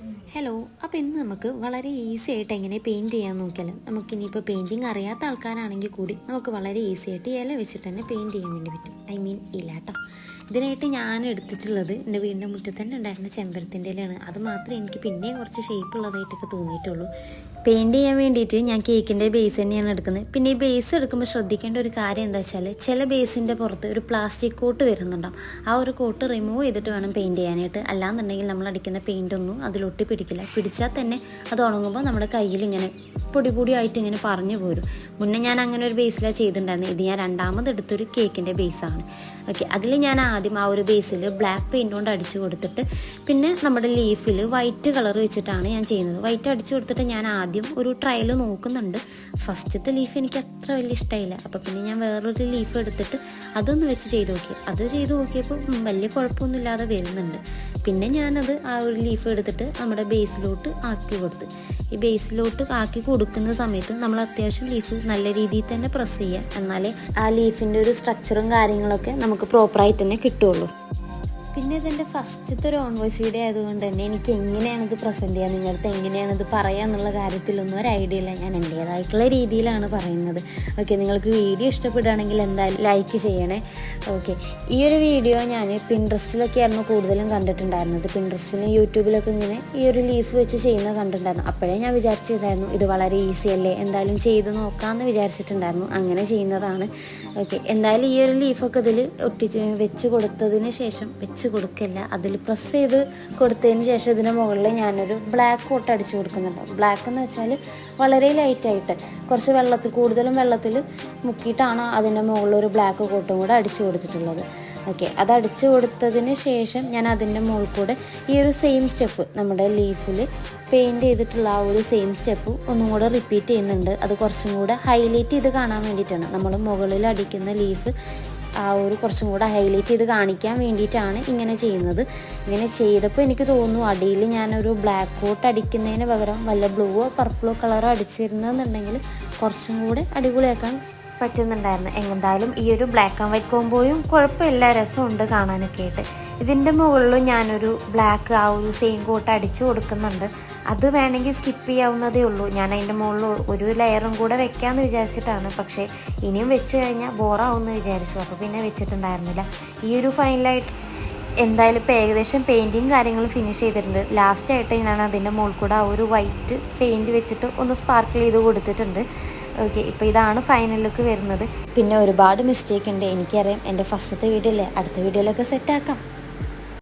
Hello അപ്പോൾ ഇന്ന് നമുക്ക് വളരെ ഈസി ആയിട്ട് എങ്ങനെ പെയിന്റ് ചെയ്യാൻ നോക്കിയാലും നമുക്ക് ഇനിയിപ്പോൾ പെയിന്റിങ് അറിയാത്ത ആൾക്കാരാണെങ്കിൽ കൂടി നമുക്ക് വളരെ ഈസി ആയിട്ട് ഇല വെച്ചിട്ട് തന്നെ പെയിന്റ് ചെയ്യാൻ വേണ്ടി പറ്റും. ഐ മീൻ ഇല കേട്ടോ ഇതിനായിട്ട് ഞാൻ എടുത്തിട്ടുള്ളത് എന്റെ വീടിന്റെ മുറ്റത്ത് തന്നെ ഉണ്ടായിരുന്ന ചെമ്പരത്തിന്റെ ഇലയാണ് അത് മാത്രമേ എനിക്ക് പിന്നെയും കുറച്ച് ഷേപ്പ് ഉള്ളതായിട്ടൊക്കെ തോന്നിയിട്ടുള്ളൂ. പെയിന്റ് ചെയ്യാൻ വേണ്ടിയിട്ട് ഞാൻ കേക്കിന്റെ ബേസ് തന്നെയാണ് എടുക്കുന്നത്. പിന്നെ ഈ ബേസ് എടുക്കുമ്പോൾ ശ്രദ്ധിക്കേണ്ട ഒരു കാര്യം എന്താ വെച്ചാൽ ചില ബേസിന്റെ പുറത്ത് ഒരു പ്ലാസ്റ്റിക് കോട്ട് വരുന്നുണ്ടാവും. ആ ഒരു കോട്ട് റിമൂവ് ചെയ്തിട്ട് വേണം പെയിന്റ് ചെയ്യാനായിട്ട്. അല്ലാന്നുണ്ടെങ്കിൽ നമ്മൾ അടിക്കുന്ന പെയിന്റ് ഒന്നും അതിലൊട്ടി പിടിക്കില്ല. പിടിച്ചാൽ തന്നെ അത് ഉണങ്ങുമ്പോൾ നമ്മുടെ കയ്യിൽ ഇങ്ങനെ പൊടി പൊടി ആയിട്ട് ഇങ്ങനെ പറഞ്ഞു പോരും. മുന്നേ ഞാൻ അങ്ങനെ ഒരു ബേസിലാണ് ചെയ്തിട്ടുണ്ടായിരുന്നത്. ഇത് ഞാൻ രണ്ടാമത് എടുത്തൊരു കേക്കിന്റെ ബേസാണ് ഓക്കെ അതിൽ ഞാൻ ആദ്യം ആ ഒരു ബേസിൽ ബ്ലാക്ക് പെയിന്റ് കൊണ്ട് അടിച്ചു കൊടുത്തിട്ട് പിന്നെ നമ്മുടെ ലീഫിൽ വൈറ്റ് കളർ വെച്ചിട്ടാണ് ഞാൻ ചെയ്യുന്നത്. വൈറ്റ് അടിച്ചു കൊടുത്തിട്ട് ഞാൻ ആദ്യം ഒരു ട്രയൽ നോക്കുന്നുണ്ട്. ഫസ്റ്റത്തെ ലീഫ് എനിക്ക് അത്ര വലിയ ഇഷ്ടമായില്ല അപ്പോൾ പിന്നെ ഞാൻ വേറൊരു ലീഫ് എടുത്തിട്ട് അതൊന്ന് വെച്ച് ചെയ്ത് നോക്കി. അത് ചെയ്ത് നോക്കിയപ്പോൾ വലിയ കുഴപ്പമൊന്നുമില്ലാതെ വരുന്നുണ്ട്. പിന്നെ ഞാനത് ആ ഒരു ലീഫ് എടുത്തിട്ട് നമ്മുടെ ബേസിലോട്ട് ആക്കി കൊടുത്ത്. ഈ ബേസിലോട്ട് ആക്കി കൊടുക്കുന്ന സമയത്ത് നമ്മൾ അത്യാവശ്യം ലീഫ് നല്ല രീതിയിൽ തന്നെ പ്രസ് ചെയ്യുക എന്നാലേ ആ ലീഫിന്റെ ഒരു സ്ട്രക്ചറും കാര്യങ്ങളൊക്കെ നമുക്ക് പ്രോപ്പറായി തന്നെ കിട്ടുള്ളൂ. പിന്നെ ഇതെന്റെ ഫസ്റ്റത്തെ ഒരു ഓൺ വോയിസ് വീഡിയോ ആയതുകൊണ്ട് തന്നെ എനിക്ക് എങ്ങനെയാണ് ഇത് പ്രസന്റ് ചെയ്യുക നിങ്ങളുടെ അടുത്ത് എങ്ങനെയാണ് ഇത് പറയുക എന്നുള്ള കാര്യത്തിലൊന്നും ഒരു ഐഡിയ ഇല്ല. ഞാൻ എന്റേതായിട്ടുള്ള രീതിയിലാണ് പറയുന്നത്. ഓക്കെ നിങ്ങൾക്ക് വീഡിയോ ഇഷ്ടപ്പെടുകയാണെങ്കിൽ എന്തായാലും ലൈക്ക് ചെയ്യണേ. ഓക്കെ ഈ ഒരു വീഡിയോ ഞാൻ പിൻട്രസ്റ്റിലൊക്കെ ആയിരുന്നു കൂടുതലും കണ്ടിട്ടുണ്ടായിരുന്നത്. പിൻട്രസ്റ്റിലും യൂട്യൂബിലൊക്കെ ഇങ്ങനെ ഈ ഒരു ലീഫ് വെച്ച് ചെയ്യുന്നത് കണ്ടിട്ടുണ്ടായിരുന്നു. അപ്പോഴേ ഞാൻ വിചാരിച്ചതായിരുന്നു ഇത് വളരെ ഈസി അല്ലേ? എന്തായാലും ചെയ്ത് നോക്കാമെന്ന് വിചാരിച്ചിട്ടുണ്ടായിരുന്നു. അങ്ങനെ ചെയ്യുന്നതാണ്. ഓക്കെ എന്തായാലും ഈ ഒരു ലീഫൊക്കെ ഇതിൽ ഒട്ടിച്ച് വെച്ച് കൊടുത്തതിന് ശേഷം വെച്ച് കൊടുക്കില്ല അതിൽ പ്രസ് ചെയ്ത് കൊടുത്തതിന് ശേഷം ഇതിന് മുകളിൽ ഞാനൊരു ബ്ലാക്ക് കോട്ട് അടിച്ചു കൊടുക്കുന്നുണ്ട്. ബ്ലാക്ക് എന്ന് വെച്ചാൽ വളരെ ലൈറ്റായിട്ട് കുറച്ച് വെള്ളത്തിൽ കൂടുതലും വെള്ളത്തിൽ മുക്കിയിട്ടാണ് അതിന്റെ മുകളിൽ ഒരു ബ്ലാക്ക് കോട്ടും കൂടെ അടിച്ചു കൊടുത്തിട്ടുള്ളത്. ഓക്കെ അത് അടിച്ചു കൊടുത്തതിന് ശേഷം ഞാൻ അതിന്റെ മുകളിൽ കൂടെ ഈ ഒരു സെയിം സ്റ്റെപ്പ് നമ്മുടെ ലീഫിൽ പെയിന്റ് ചെയ്തിട്ടുള്ള ആ ഒരു സെയിം സ്റ്റെപ്പ് ഒന്നും കൂടെ റിപ്പീറ്റ് ചെയ്യുന്നുണ്ട്. അത് കുറച്ചും കൂടെ ഹൈലൈറ്റ് ചെയ്ത് കാണാൻ വേണ്ടിയിട്ടാണ്. നമ്മൾ മുകളിൽ അടിക്കുന്ന ലീഫ് ആ ഒരു കുറച്ചും കൂടെ ഹൈലൈറ്റ് ചെയ്ത് കാണിക്കാൻ വേണ്ടിയിട്ടാണ് ഇങ്ങനെ ചെയ്യുന്നത്. ഇങ്ങനെ ചെയ്തപ്പോൾ എനിക്ക് തോന്നുന്നു അടിയിൽ ഞാനൊരു ബ്ലാക്ക് കോട്ട് അടിക്കുന്നതിന് പകരം വല്ല ബ്ലൂവോ പർപ്പിളോ കളറോ അടിച്ചിരുന്നെന്നുണ്ടെങ്കിൽ കുറച്ചും കൂടെ അടിപൊളിയാക്കാൻ പറ്റുന്നുണ്ടായിരുന്നു. എന്തായാലും ഈ ഒരു ബ്ലാക്ക് ആൻഡ് വൈറ്റ് കോമ്പോയും കുഴപ്പമില്ല. രസമുണ്ട് കാണാനൊക്കെ ആയിട്ട്. ഇതിന്റെ മുകളിലും ഞാനൊരു ബ്ലാക്ക് ആ ഒരു സെയിം കോട്ട് അടിച്ചു കൊടുക്കുന്നുണ്ട്. അത് വേണമെങ്കിൽ സ്കിപ്പ് ചെയ്യാവുന്നതേ ഉള്ളൂ. ഞാൻ അതിന്റെ മുകളിൽ ഒരു ലെയറും കൂടെ വെക്കാമെന്ന് വിചാരിച്ചിട്ടാണ്. പക്ഷേ ഇനിയും വെച്ച് കഴിഞ്ഞാൽ ബോറാവുമെന്ന് വിചാരിച്ചു. അപ്പോൾ പിന്നെ വെച്ചിട്ടുണ്ടായിരുന്നില്ല. ഈ ഒരു ഫൈനലായിട്ട് എന്തായാലും ഇപ്പോൾ ഏകദേശം പെയിന്റിങ് കാര്യങ്ങളും ഫിനിഷ് ചെയ്തിട്ടുണ്ട്. ലാസ്റ്റായിട്ട് ഞാൻ അതിന്റെ മുകളിൽ കൂടെ ആ ഒരു വൈറ്റ് പെയിന്റ് വെച്ചിട്ട് ഒന്ന് സ്പാർക്കിൾ ചെയ്ത് കൊടുത്തിട്ടുണ്ട്. ഓക്കെ ഇപ്പോൾ ഇതാണ് ഫൈനൽ ലുക്ക് വരുന്നത്. പിന്നെ ഒരുപാട് മിസ്റ്റേക്ക് ഉണ്ട്. എനിക്കറിയാം. എന്റെ ഫസ്റ്റത്തെ വീഡിയോ അല്ലേ? അടുത്ത വീഡിയോയിലൊക്കെ സെറ്റാക്കാം